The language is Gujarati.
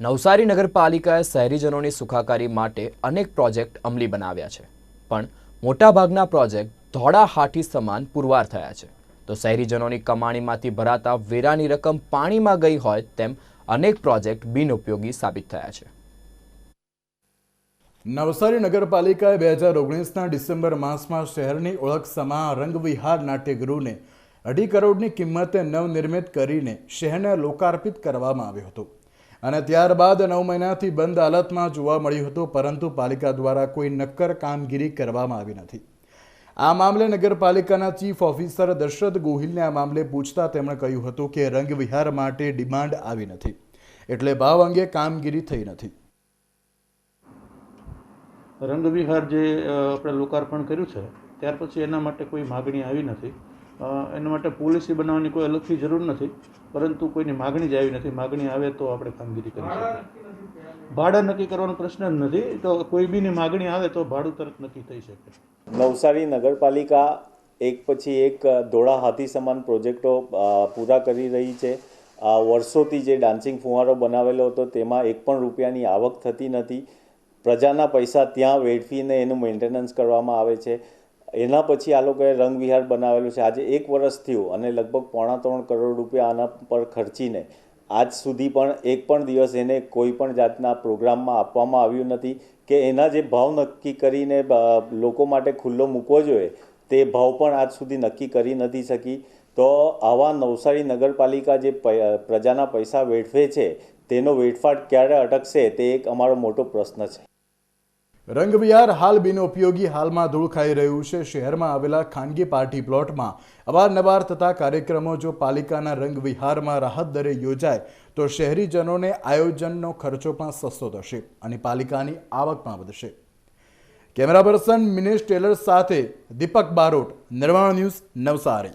નવસારી નગરપાલિકાએ શહેરીજનોની સુખાકારી માટે અનેક પ્રોજેક્ટ અમલી બનાવ્યા છે. પણ મોટાભાગના પ્રોજેક્ટ ધોળા હાથી સમાન પુરવાર થયા છે. તો શહેરીજનોની કમાણીમાંથી ભરાતા વેરાની રકમ પાણીમાં ગઈ હોય તેમ અનેક પ્રોજેક્ટ બિનઉપયોગી સાબિત થયા છે. નવસારી નગરપાલિકાએ બે હજાર ઓગણીસના ડિસેમ્બર માસમાં શહેરની ઓળખ સમા રંગવિહાર નાટ્યગૃહને અઢી કરોડની કિંમતે નવનિર્મિત કરીને શહેરને લોકાર્પિત કરવામાં આવ્યું હતું. અને ત્યારબાદ નવ મહિનાથી બંધ હાલતમાં જોવા મળ્યું હતું, પરંતુ પાલિકા દ્વારા કોઈ નક્કર કામગીરી કરવામાં આવી નથી. આ મામલે નગરપાલિકાના ચીફ ઓફિસર દશરથ ગોહિલને આ મામલે પૂછતા તેમણે કહ્યું હતું કે રંગવિહાર માટે ડિમાન્ડ આવી નથી, એટલે ભાવ અંગે કામગીરી થઈ નથી. રંગવિહાર જે આપણે લોકાર્પણ કર્યું છે, ત્યાર પછી એના માટે કોઈ માગણી આવી નથી. એના માટે પોલિસી બનાવવાની કોઈ અલગથી જરૂર નથી, પરંતુ કોઈની માગણી જ આવી નથી. માગણી આવે તો આપણે કામગીરી કરી શકીએ. ભાડા નક્કી કરવાનો પ્રશ્ન જ નથી, તો કોઈ બીની માગણી આવે તો ભાડું તરત નક્કી થઈ શકે. નવસારી નગરપાલિકા એક પછી એક ધોળા હાથી સમાન પ્રોજેક્ટો પૂરા કરી રહી છે. આ વર્ષોથી જે ડાન્સિંગ ફુવારો બનાવેલો હતો, તેમાં એક પણ રૂપિયાની આવક થતી નથી. પ્રજાના પૈસા ત્યાં વેડફીને એનું મેન્ટેનન્સ કરવામાં આવે છે. એના પછી આ લોકોએ રંગવિહાર બનાવેલું છે. આજે એક વર્ષ થયું અને લગભગ પોણા ત્રણ કરોડ રૂપિયા આના પર ખર્ચીને આજ સુધી પણ એક પણ દિવસ એને કોઈ પણ જાતના પ્રોગ્રામમાં આપવામાં આવ્યું નથી કે એના જે ભાવ નક્કી કરીને લોકો માટે ખુલ્લો મૂકવો જોઈએ તે ભાવ પણ આજ સુધી નક્કી કરી નથી શકી. તો આવા નવસારી નગરપાલિકા જે પ્રજાના પૈસા વેઠવે છે તેનો વેડફાટ ક્યારે અટકશે તે એક અમારો મોટો પ્રશ્ન છે. રંગવિહાર હાલ બિનઉપયોગી હાલમાં ધૂળ ખાઈ રહ્યું છે. શહેરમાં આવેલા ખાનગી પાર્ટી પ્લોટમાં અવારનવાર થતા કાર્યક્રમો જો પાલિકાના રંગવિહારમાં રાહત દરે યોજાય, તો શહેરીજનોને આયોજનનો ખર્ચો પણ સસ્તો થશે અને પાલિકાની આવક પણ વધશે. કેમેરા પર્સન મિનેશ ટેલર સાથે દીપક બારોટ નિર્માણ ન્યૂઝ નવસારી.